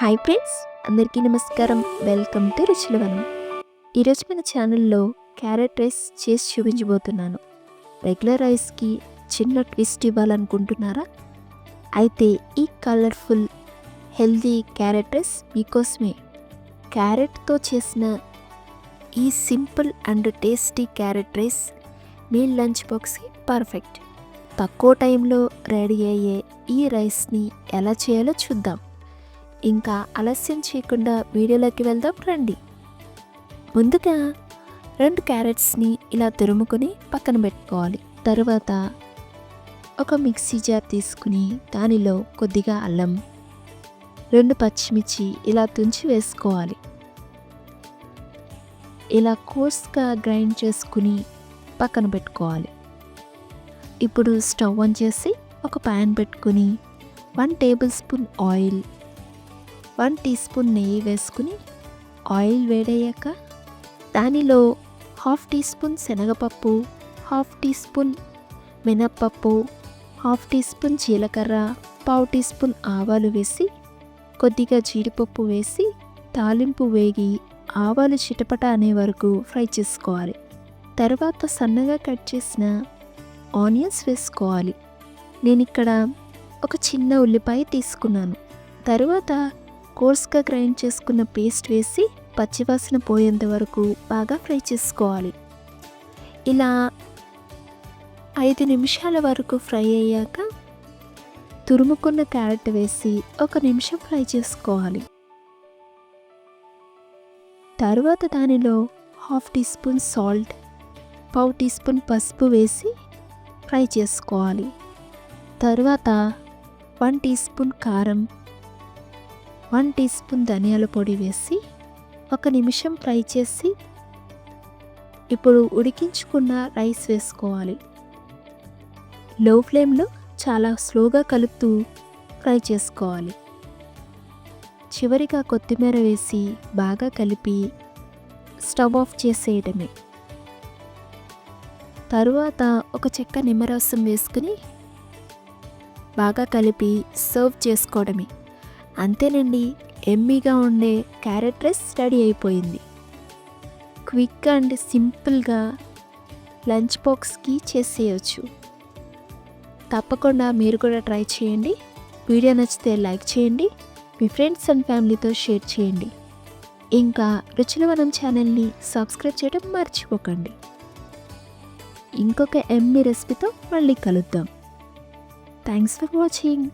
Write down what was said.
Hi friends అందరికీ నమస్కారం. Welcome to రుచులవనం. ఈరోజు మన ఛానల్లో క్యారెట్ రైస్ చేసి చూపించబోతున్నాను. రెగ్యులర్ రైస్కి చిన్న ట్విస్ట్ ఇవ్వాలనుకుంటున్నారా? అయితే ఈ కలర్ఫుల్ హెల్దీ క్యారెట్ రైస్ మీకోసమే. క్యారెట్తో చేసిన ఈ simple and tasty carrot rice me lunch బాక్స్కి పర్ఫెక్ట్. తక్కువ టైంలో రెడీ అయ్యే ఈ రైస్ని ఎలా చేయాలో చూద్దాం. ఇంకా ఆలస్యం చేయకుండా వీడియోలోకి వెళ్దాం రండి. ముందుగా రెండు క్యారెట్స్ని ఇలా తురుముకొని పక్కన పెట్టుకోవాలి. తర్వాత ఒక మిక్సీ జార్ తీసుకుని దానిలో కొద్దిగా అల్లం రెండు పచ్చిమిర్చి ఇలా తుంచి వేసుకోవాలి. ఇలా కోర్స్గా గ్రైండ్ చేసుకుని పక్కన పెట్టుకోవాలి. ఇప్పుడు స్టవ్ ఆన్ చేసి ఒక ప్యాన్ పెట్టుకుని one tablespoon oil one teaspoon నెయ్యి వేసుకుని ఆయిల్ వేడయ్యాక దానిలో హాఫ్ టీ స్పూన్ శనగపప్పు హాఫ్ టీ స్పూన్ మినప్పప్పు హాఫ్ టీ స్పూన్ జీలకర్ర పావు టీ స్పూన్ ఆవాలు వేసి కొద్దిగా జీడిపప్పు వేసి తాలింపు వేగి ఆవాలు చిటపట అనే వరకు ఫ్రై చేసుకోవాలి. తర్వాత సన్నగా కట్ చేసిన ఆనియన్స్ వేసుకోవాలి. నేను ఇక్కడ ఒక చిన్న ఉల్లిపాయ తీసుకున్నాను. తరువాత కోర్స్గా గ్రైండ్ చేసుకున్న పేస్ట్ వేసి పచ్చివాసన పోయేంత వరకు బాగా ఫ్రై చేసుకోవాలి. ఇలా ఐదు నిమిషాల వరకు ఫ్రై అయ్యాక తురుముకున్న క్యారెట్ వేసి ఒక నిమిషం ఫ్రై చేసుకోవాలి. తర్వాత దానిలో హాఫ్ టీ స్పూన్ సాల్ట్ పావు టీ స్పూన్ పసుపు వేసి ఫ్రై చేసుకోవాలి. తర్వాత వన్ టీ స్పూన్ కారం వన్ టీ స్పూన్ ధనియాల పొడి వేసి ఒక నిమిషం ఫ్రై చేసి ఇప్పుడు ఉడికించుకున్న రైస్ వేసుకోవాలి. లో ఫ్లేమ్లో చాలా స్లోగా కలుపుతూ ఫ్రై చేసుకోవాలి. చివరిగా కొత్తిమీర వేసి బాగా కలిపి స్టవ్ ఆఫ్ చేసేయడమే. తరువాత ఒక చెక్క నిమ్మరసం వేసుకుని బాగా కలిపి సర్వ్ చేసుకోవడమే. అంతేనండి ఎమ్మీగా ఉండే క్యారెట్ రైస్ రెడీ అయిపోయింది. క్విక్ అండ్ సింపుల్గా లంచ్ బాక్స్కి చేసేయచ్చు. తప్పకుండా మీరు కూడా ట్రై చేయండి. వీడియో నచ్చితే లైక్ చేయండి. మీ ఫ్రెండ్స్ అండ్ ఫ్యామిలీతో షేర్ చేయండి. ఇంకా రుచులవనం ఛానల్ని సబ్స్క్రైబ్ చేయడం మర్చిపోకండి. ఇంకొక ఎమ్మి రెసిపీతో మళ్ళీ కలుద్దాం. Thanks for watching.